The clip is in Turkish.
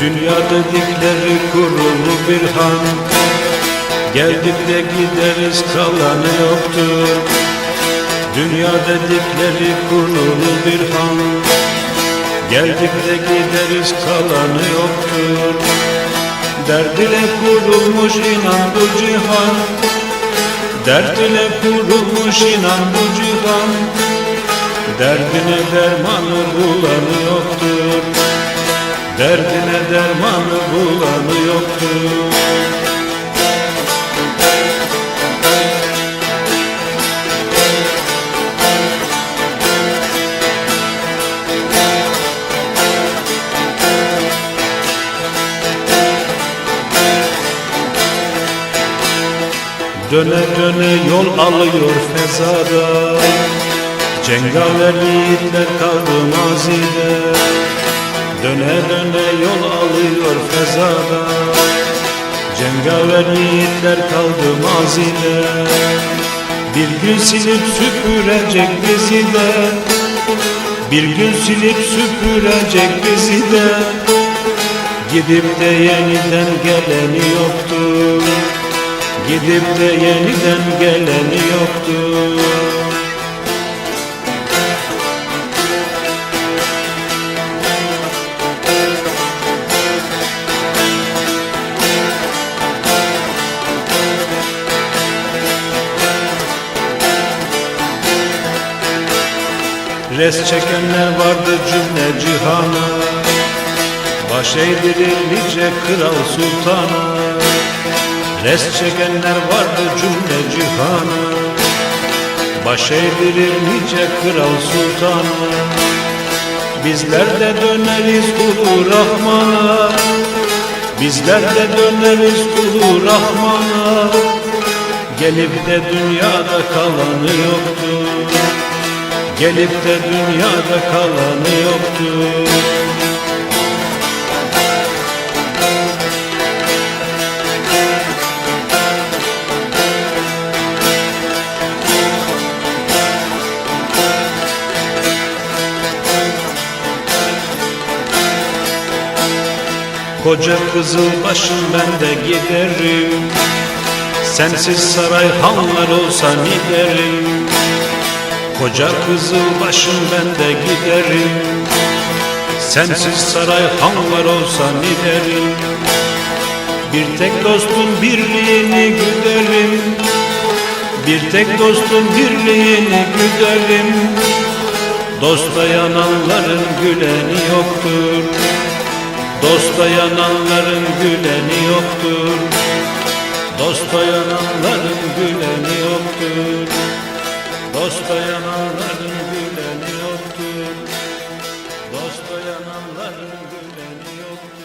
Dünya dedikleri kurulu bir han. Geldik de gideriz kalanı yoktur. Dünya dedikleri kurulu bir han. Geldik de gideriz kalanı yoktur. Derd ile kurulmuş inan bu cihan. Dert ile kurulmuş inan bu cihan. Derdine dermanı bulanı yoktur Derdine dermanı bulanı yoktur. Döne döne yol alıyor fezada. Cengaver yiğitler kaldı mazide Döne döne yol alıyor fezada. Cengaver yiğitler kaldı mazide. Bir gün silip süpürecek bizi de. Bir gün silip süpürecek bizi de. Gidip de yeniden geleni yoktur Gidip de yeniden geleni yoktur Res çekenler vardı cümle cihana. Baş eğdirir nice kral sultana. Res çekenler vardı cümle cihana. Baş eğdirir nice kral sultana. Bizler de döneriz kulu Rahman'a. Bizler de döneriz kulu Rahman'a. Gelip de dünyada kalanı yoktur Gelip de dünyada kalanı yoktur Koca kızıl başım ben de giderim. Sensiz saray hanlar olsa giderim Koca kızıl başım ben de giderim. Sensiz saray hanlar olsa giderim Bir tek dostun birliğini güderim. Bir tek dostun birliğini güderim. Dosta yananların güleni yoktur. Dosta yananların güleni yoktur. Dosta yananların güleni yananlar güleniyor